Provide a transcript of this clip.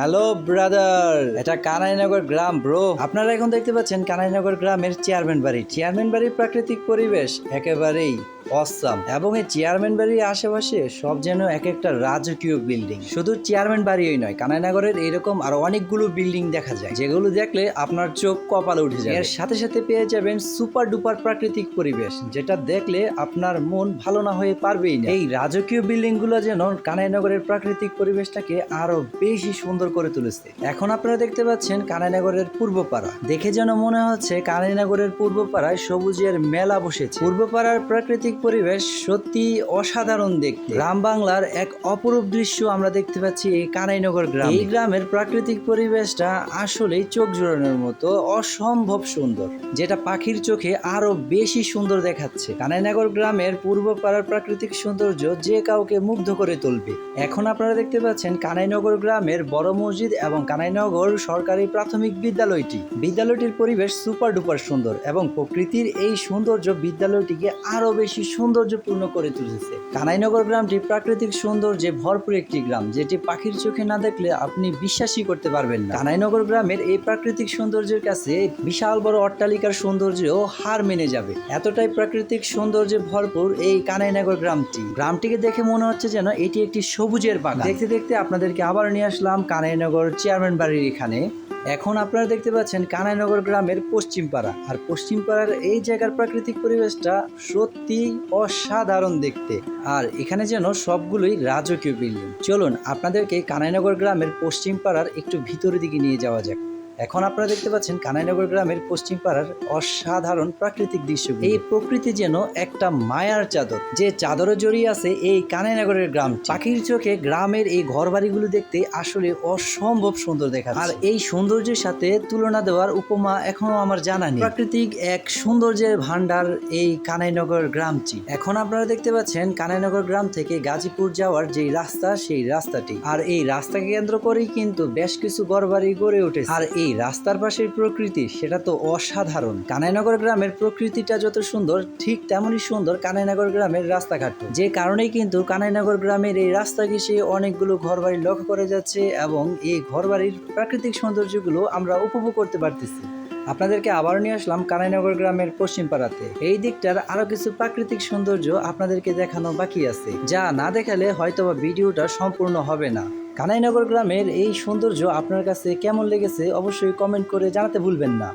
Hello brother এটা কানাইনগর গ্রাম bro আপনারা এখন দেখতে পাচ্ছেন কানাইনগর গ্রামের চেয়ারম্যান বাড়ি। চেয়ারম্যান বাড়ির প্রাকৃতিক পরিবেশ একেবারেই অসাম এবং এই চেয়ারম্যান বাড়ির আশেপাশে সব যেন এক একটা রাজকীয় বিল্ডিং শুধু চেয়ারম্যান বাড়িই নয়, কানাইনগরের এরকম আরও অনেকগুলো বিল্ডিং দেখা যায়, যেগুলো দেখলে আপনার চোখ কপালে উঠে যায় এর সাথে সাথে পেয়ে যাবেন সুপার ডুপার প্রাকৃতিক পরিবেশ, যেটা দেখলে আপনার মন ভালো না হয়ে পারবেই না। এই রাজকীয় বিল্ডিংগুলো যেন কানাইনগরের প্রাকৃতিক পরিবেশটাকে আরও বেশি সুন্দর করে তুলেছে। এখন আপনারা দেখতে পাচ্ছেন কানাইনগরের পূর্বপাড়া। দেখে যেন মনে হচ্ছে কানাইনগরের পূর্বপাড়ায় সবুজের মেলা বসেছে। পূর্বপাড়ার প্রাকৃতিক পরিবেশ সত্যি অসাধারণ দেখতে। গ্রাম বাংলার এক অপরূপ দৃশ্য আমরা দেখতে পাচ্ছি এই কানাইনগর গ্রাম। এই গ্রামের প্রাকৃতিক পরিবেশটা আসলেই চোখ জোড়ানোর মতো অসম্ভব সুন্দর, যেটা পাখির চোখে আরও বেশি সুন্দর দেখাচ্ছে। কানাইনগর গ্রামের পূর্ব পাড়ার প্রাকৃতিক সৌন্দর্য যে কাউকে মুগ্ধ করে তুলবে। এখন আপনারা দেখতে পাচ্ছেন কানাইনগর গ্রামের বড় মসজিদ এবং কানাইনগর সরকারি প্রাথমিক বিদ্যালয়টি। বিদ্যালয়টির পরিবেশ সুপার ডুপার সুন্দর এবং প্রকৃতির এই সৌন্দর্য বিদ্যালয়টিকে আরও বেশি সৌন্দর্যপূর্ণ করে তুলেছে। কানাইনগর গ্রামটি প্রাকৃতিক সৌন্দর্যে ভরপুর একটি গ্রাম, যেটি পাখির চোখে না দেখলে আপনি বিশ্বাসই করতে পারবেন না। কানাইনগর গ্রামের এই প্রাকৃতিক সৌন্দর্যের কাছে বিশাল বড় অট্টালিকার সৌন্দর্যও হার মেনে যাবে। এতটাই প্রাকৃতিক সৌন্দর্যে ভরপুর এই কানাইনগর গ্রামটি। গ্রামটিকে দেখে মনে হচ্ছে যেন এটি একটি সবুজের বাগান। দেখতে দেখতে আপনাদেরকে আবার নিয়ে আসলাম কানাইনগর চেয়ারম্যান বাড়ির এখানে। এখন আপনারা দেখতে পাচ্ছেন কানাইনগর গ্রামের পশ্চিম পাড়া আর পশ্চিম পাড়ার এই জায়গার প্রাকৃতিক পরিবেশটা সত্যি অসাধারণ দেখতে। আর এখানে যেন সবগুলোই রাজকীয় বিল্ডিং। চলুন, আপনাদেরকে কানাইনগর গ্রামের পশ্চিম পাড়ার একটু ভিতরের দিকে নিয়ে যাওয়া যাক। এখন আপনারা দেখতে পাচ্ছেন কানাইনগর গ্রামের পশ্চিম পাড়ার অসাধারণ প্রাকৃতিক দৃশ্য এই প্রকৃতি যেন একটা মায়ার চাদর। যে চাদরে জড়িয়ে আছে এই কানাইনগরের গ্রাম। পাখির চোখে গ্রামের এই ঘরবাড়িগুলো দেখতে আসলে অসম্ভব সুন্দর দেখা আর এই সৌন্দর্যের সাথে তুলনা দেওয়ার উপমা এখনও আমার জানা নেই। প্রাকৃতিক এক সৌন্দর্যের ভান্ডার এই কানাইনগর গ্রামটি। এখন আপনারা দেখতে পাচ্ছেন কানাইনগর গ্রাম থেকে গাজীপুর যাওয়ার যে রাস্তা সেই রাস্তাটি। আর এই রাস্তাকে কেন্দ্র করেই কিন্তু বেশ কিছু ঘরবাড়ি গড়ে উঠেছে। আর এই রাস্তার পাশের প্রকৃতি, সেটা তো অসাধারণ। কানাইনগর গ্রামের প্রকৃতিটা যত সুন্দর, ঠিক তেমনই সুন্দর কানাইনগর গ্রামের রাস্তাঘাট। যে কারণেই কিন্তু কানাইনগর গ্রামের এই রাস্তা ঘেঁষে অনেকগুলো ঘরবাড়ি লক্ষ্য করা যাচ্ছে এবং এই ঘরবাড়ির প্রাকৃতিক সৌন্দর্যগুলো আমরা উপভোগ করতে পারতেছি। আপনাদেরকে আবার নিয়ে আসলাম কানাইনগর গ্রামের পশ্চিম পাড়াতে। এই দিকটার আরও কিছু প্রাকৃতিক সৌন্দর্য আপনাদেরকে দেখানো বাকি আছে। যা না দেখালে হয়তোবা ভিডিওটা সম্পূর্ণ হবে না। কানাইনগর গ্রামের এই সৌন্দর্য আপনার কাছে কেমন লেগেছে অবশ্যই কমেন্ট করে জানাতে ভুলবেন না।